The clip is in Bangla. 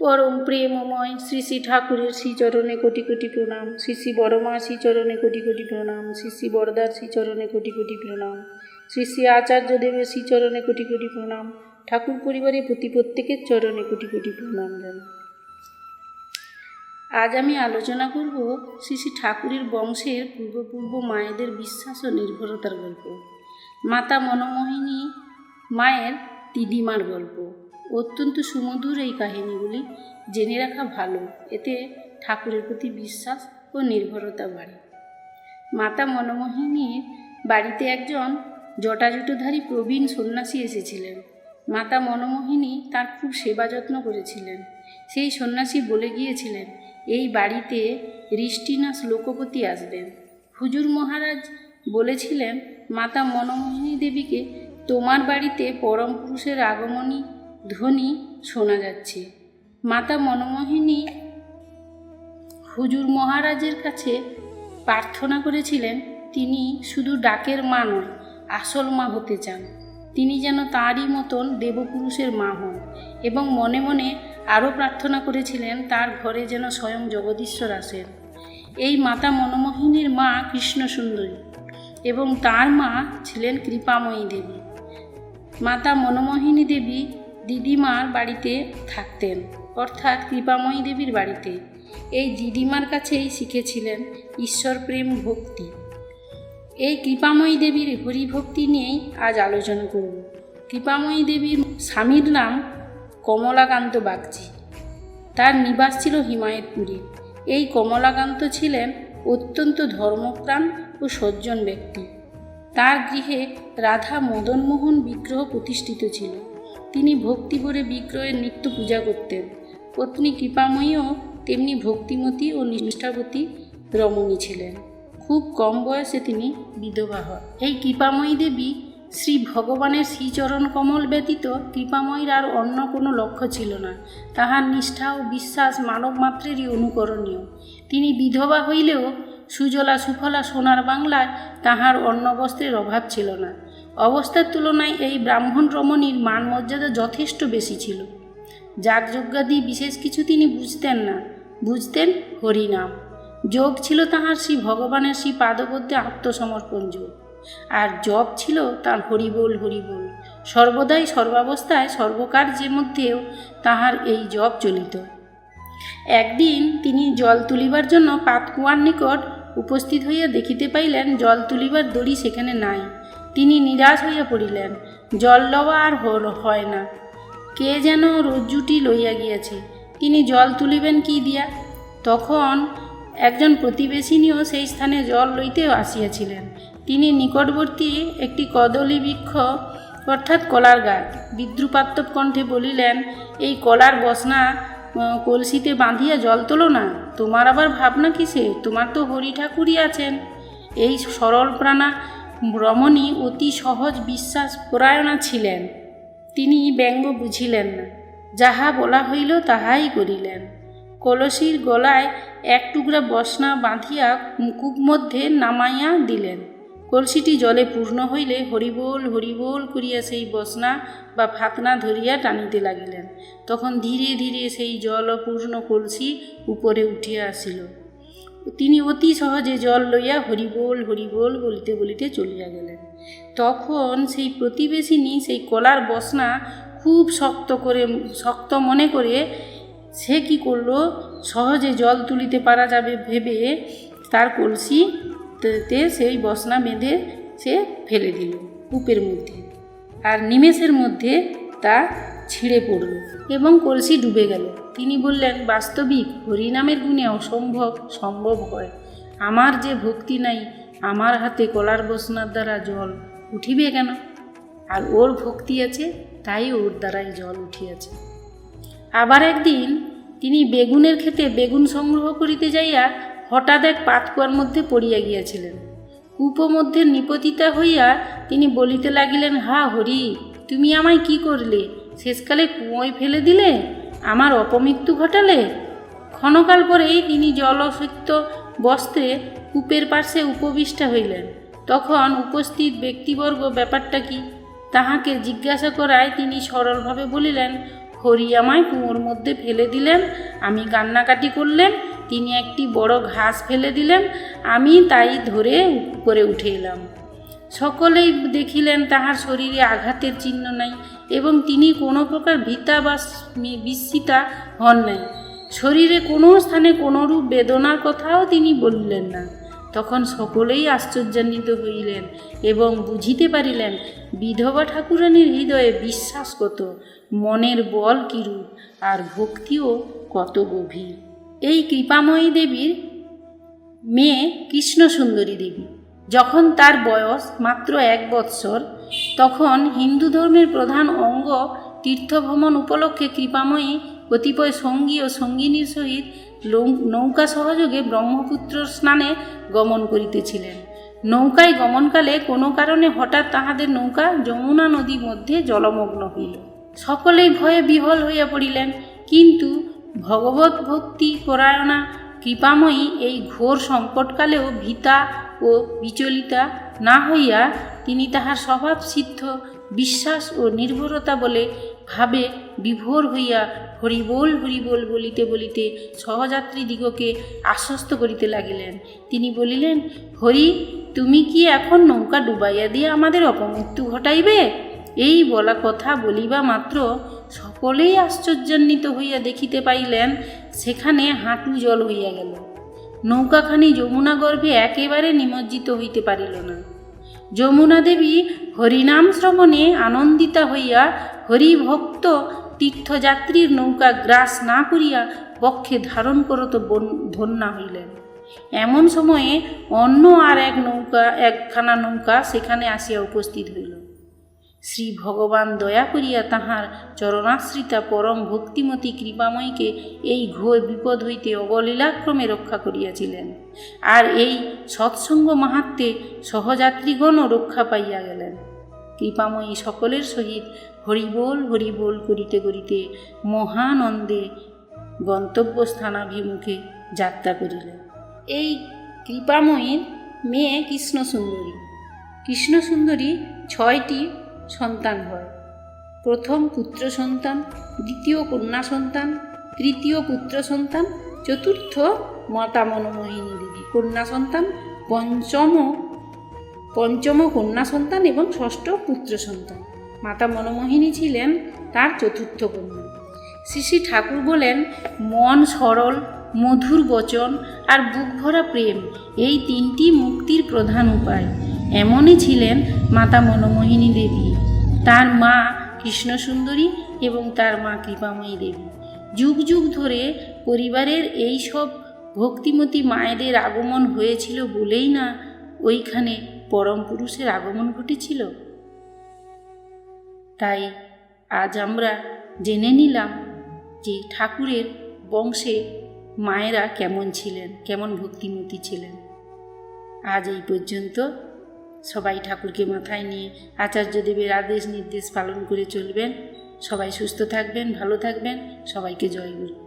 পরম প্রেমময় শ্রী শ্রী ঠাকুরের শ্রীচরণে কোটি কোটি প্রণাম। শ্রী শ্রী বড়মা শ্রীচরণে কোটি কোটি প্রণাম। শ্রী শ্রী বড়দার শ্রীচরণে কোটি কোটি প্রণাম। শ্রী শ্রী আচার্য দেবের শ্রীচরণে কোটি কোটি প্রণাম। ঠাকুর পরিবারের প্রতি প্রত্যেকের চরণে কোটি কোটি প্রণাম জানাই। আজ আমি আলোচনা করব শ্রী শ্রী ঠাকুরের বংশের পূর্বপূর্ব মায়েদের বিশ্বাস ও নির্ভরতার গল্প। মাতা মনমোহিনী মায়ের দিদিমার গল্প। অত্যন্ত সুমধুর এই কাহিনীগুলি জেনে রাখা ভালো। এতে ঠাকুরের প্রতি বিশ্বাস ও নির্ভরতা বাড়ে। মাতা মনমোহিনীর বাড়িতে একজন জটাজুটোধারী প্রবীণ সন্ন্যাসী এসেছিলেন। মাতা মনমোহিনী তার খুব সেবা যত্ন করেছিলেন। সেই সন্ন্যাসী বলে গিয়েছিলেন, এই বাড়িতে ঋষ্টিনাশ লোকপতি আসবেন। হুজুর মহারাজ বলেছিলেন, মাতা মনমোহিনী দেবীকে তোমার বাড়িতে পরম পুরুষের আগমনী ধ্বনি শোনা যাচ্ছে। মাতা মনমোহিনী হুজুর মহারাজের কাছে প্রার্থনা করেছিলেন, তিনি শুধু ডাকের মা নন, আসল মা হতে চান। তিনি যেন তাঁরই মতন দেবপুরুষের মা হন এবং মনে মনে আরও প্রার্থনা করেছিলেন, তার ঘরে যেন স্বয়ং জগদীশ্বর আসেন। এই মাতা মনমোহিনীর মা কৃষ্ণ সুন্দরী এবং তার মা ছিলেন কৃপাময়ী দেবী। মাতা মনমোহিনী দেবী দিদিমার বাড়িতে থাকতেন, অর্থাৎ কৃপাময়ী দেবীর বাড়িতে। এই দিদিমার কাছেই শিখেছিলেন ঈশ্বর প্রেম ভক্তি। এই কৃপাময়ী দেবীর হরিভক্তি নিয়েই আজ আলোচনা করব। কৃপাময়ী দেবীর স্বামীর নাম কমলাকান্ত বাগচি। তার নিবাস ছিল হিমায়তপুরে। এই কমলাকান্ত ছিলেন অত্যন্ত ধর্মপ্রাণ ও সজ্জন ব্যক্তি। তার গৃহে রাধা মদনমোহন বিগ্রহ প্রতিষ্ঠিত ছিল। তিনি ভক্তি ভরে বিগ্রহের নিত্য পূজা করতেন। পত্নী কৃপাময়ীও তেমনি ভক্তিমতী ও নিষ্ঠাবতী রমণী ছিলেন। খুব কম বয়সে তিনি বিধবা হন। এই কৃপাময়ী দেবী শ্রী ভগবানের শ্রীচরণ কমল ব্যতীত কৃপাময়ীর আর অন্য কোনো লক্ষ্য ছিল না। তাহার নিষ্ঠা ও বিশ্বাস মানব মাত্রেরই অনুকরণীয়। তিনি বিধবা হইলেও সুজলা সুফলা সোনার বাংলায় তাহার অন্ন বস্ত্রের অভাব ছিল না। অবস্থার তুলনায় এই ব্রাহ্মণ রমণীর মান মর্যাদা যথেষ্ট বেশি ছিল। যাগযজ্ঞাদি বিশেষ কিছু তিনি বুঝতেন না। বুঝতেন হরিনাম। যোগ ছিল তাহার শ্রী ভগবানের শ্রী পাদপদ্যে আত্মসমর্পণ যোগ। আর জপ ছিল তার হরিবোল হরিবোল। সর্বদাই সর্বাবস্থায় সর্বকার্যের মধ্যেও তাহার এই জপ চলিত। একদিন তিনি জল তুলিবার জন্য পাতকুয়ার নিকট উপস্থিত হইয়া দেখিতে পাইলেন, জল তুলিবার দড়ি সেখানে নাই। তিনি নিরাশ হইয়া পড়িলেন, জল লওয়া আর হল- হয় না। কে যেন রজ্জুটি লইয়া গিয়াছে, তিনি জল তুলিবেন কি দিয়া? তখন একজন প্রতিবেশিনীও সেই স্থানে জল লইতে আসিয়াছিলেন। তিনি নিকটবর্তী একটি কদলী বৃক্ষ অর্থাৎ কলার গাছ বিদ্রুপাত্মক কণ্ঠে বলিলেন, এই কলার বসনা কলসিতে বাঁধিয়া জল তোলো না, তোমার আবার ভাবনা কিসে তোমার তো হরি ঠাকুরই আছেন। এই সরল প্রাণা রমণী অতি সহজ বিশ্বাস পরায়ণা ছিলেন। তিনি ব্যঙ্গ বুঝিলেন না। যাহা বলা হইল তাহাই করিলেন। কলসির গলায় এক টুকরা বসনা বাঁধিয়া কূপ মধ্যে নামাইয়া দিলেন। কলসিটি জলে পূর্ণ হইলে হরিবোল হরিবোল করিয়া সেই বসনা বা ফাতনা ধরিয়া টানিতে লাগিলেন। তখন ধীরে ধীরে সেই জলপূর্ণ কলসি উপরে উঠিয়া আসিল। তিনি অতি সহজে জল লইয়া হরিবোল হরিবোল বলিতে বলিতে চলিয়া গেলেন। তখন সেই প্রতিবেশিনী, সেই কলার বসনা খুব শক্ত করে, শক্ত মনে করে, সে কি করল? সহজে জল তুলিতে পারা যাবে ভেবে তার কলসি তে সেই বসনা বেঁধে সে ফেলে দিল কূপের মধ্যে। আর নিমেষের মধ্যে তা ছিঁড়ে পড়ল এবং কলসি ডুবে গেল। তিনি বললেন, বাস্তবিক হরিনামের গুণে অসম্ভব সম্ভব হয়। আমার যে ভক্তি নাই, আমার হাতে কলার বসনার দ্বারা জল উঠিবে কেন? আর ওর ভক্তি আছে, তাই ওর দ্বারাই জল উঠিয়াছে। আবার একদিন তিনি বেগুনের ক্ষেতে বেগুন সংগ্রহ করিতে যাইয়া হঠাৎ এক পাতকুয়ার মধ্যে পড়িয়া গিয়াছিলেন। কূপমধ্যে নিপতিতা হইয়া তিনি বলিতে লাগিলেন, হা হরি, তুমি আমায় কি করলে? শেষকালে কুঁয়োয় ফেলে দিলে? আমার অপমৃত্যু ঘটালে? ক্ষণকাল পরেই তিনি জলসিক্ত বস্ত্রে কূপের পার্শ্বে উপবিষ্টা হইলেন। তখন উপস্থিত ব্যক্তিবর্গ ব্যাপারটা কি? তাহাকে জিজ্ঞাসা করায় তিনি সরলভাবে বলিলেন, হরি আমায় কুয়োর মধ্যে ফেলে দিলেন, আমি কান্নাকাটি করলেন, তিনি একটি বড় ঘাস ফেলে দিলেন, আমি তাই ধরে উপরে উঠে এলাম। সকলেই দেখিলেন তাহার শরীরে আঘাতের চিহ্ন নাই এবং তিনি কোনো প্রকার ভীতা বা বিস্মিতা হন নাই। শরীরে কোনো স্থানে কোনোরূপ বেদনার কথাও তিনি বললেন না। তখন সকলেই আশ্চর্যান্বিত হইলেন এবং বুঝিতে পারিলেন, বিধবা ঠাকুরানীর হৃদয়ে বিশ্বাস কত, মনের বল কিরূপ, আর ভক্তিও কত গভীর। এই কৃপাময়ী দেবীর মেয়ে কৃষ্ণ সুন্দরী দেবী। যখন তার বয়স মাত্র এক বৎসর, তখন হিন্দু ধর্মের প্রধান অঙ্গ তীর্থভ্রমণ উপলক্ষে কৃপাময়ী কতিপয় সঙ্গী ও সঙ্গিনীর সহিত নৌকা সহযোগে ব্রহ্মপুত্র স্নানে গমন করিতেছিলেন। নৌকায় গমনকালে কোনো কারণে হঠাৎ তাহাদের নৌকা যমুনা নদীর মধ্যে জলমগ্ন হইল। সকলেই ভয়ে বিহল হইয়া পড়িলেন, কিন্তু ভগবত ভক্তি পরায়ণা কৃপাময়ী এই ঘোর সংকটকালেও ভীতা ও বিচলিতা না হইয়া তিনি তাহার স্বভাব সিদ্ধ, বিশ্বাস ও নির্ভরতা বলে ভাবে বিভোর হইয়া হরিবোল হরিবোল বলিতে বলিতে সহযাত্রী দিগকে আশ্বস্ত করিতে লাগিলেন। তিনি বলিলেন, হরি, তুমি কি এখন নৌকা ডুবাইয়া দিয়ে আমাদের অপমৃত্যু ঘটাইবে? এই বলা কথা বলিবা মাত্র সকলেই আশ্চর্যান্বিত হইয়া দেখিতে পাইলেন, সেখানে হাঁটু জল হইয়া গেল। নৌকাখানি যমুনা গর্ভে একেবারে নিমজ্জিত হইতে পারিল না। যমুনা দেবী হরিনাম শ্রবণে আনন্দিতা হইয়া হরিভক্ত তীর্থযাত্রীর নৌকা গ্রাস না করিয়া পক্ষে ধারণ করত ধন্যা হইলেন। এমন সময়ে অন্য আর এক নৌকা, একখানা নৌকা সেখানে আসিয়া উপস্থিত হইল। শ্রী ভগবান দয়া করিয়া তাহার চরণাশ্রিতা পরম ভক্তিমতী কৃপাময়ীকে এই ঘোর বিপদ হইতে অবলীলাক্রমে রক্ষা করিয়াছিলেন। আর এই সৎসঙ্গ মাহাত্মে সহযাত্রীগণও রক্ষা পাইয়া গেলেন। কৃপাময়ী সকলের সহিত হরিবোল হরিবোল করিতে করিতে মহানন্দে গন্তব্যস্থানাভিমুখে যাত্রা করিলেন। এই কৃপাময়ীর মেয়ে কৃষ্ণসুন্দরী। কৃষ্ণসুন্দরী ছয়টি সন্তান হয়। প্রথম পুত্র সন্তান, দ্বিতীয় কন্যা সন্তান, তৃতীয় পুত্র সন্তান, চতুর্থ মাতা মনমোহিনী দেবী। কন্যা সন্তান, পঞ্চম পঞ্চম কন্যা সন্তান এবং ষষ্ঠ পুত্র সন্তান। মাতা মনমোহিনী ছিলেন তার চতুর্থ কন্যা। শ্রী শ্রী ঠাকুর বলেন, মন সরল, মধুর বচন আর বুক ভরা প্রেম, এই তিনটি মুক্তির প্রধান উপায়। এমনই ছিলেন মাতা মনোমোহিনী দেবী। তার মা কৃষ্ণসুন্দরী এবং তার মা কৃপাময়ী দেবী। যুগ যুগ ধরে পরিবারের এই সব ভক্তিমতী মায়েদের আগমন হয়েছিল বলেই না ওইখানে পরম পুরুষের আগমন ঘটেছিল? তাই আজ আমরা জেনে নিলাম যে ঠাকুরের বংশে মায়েরা কেমন ছিলেন, কেমন ভক্তিমতী ছিলেন। আজ এই পর্যন্ত। সবাই ঠাকুরকে মাথায় নিয়ে আচার্যদেবের আদেশ নির্দেশ পালন করে চলবেন। সবাই সুস্থ থাকবেন, ভালো থাকবেন। সবাইকে জয় গুরু।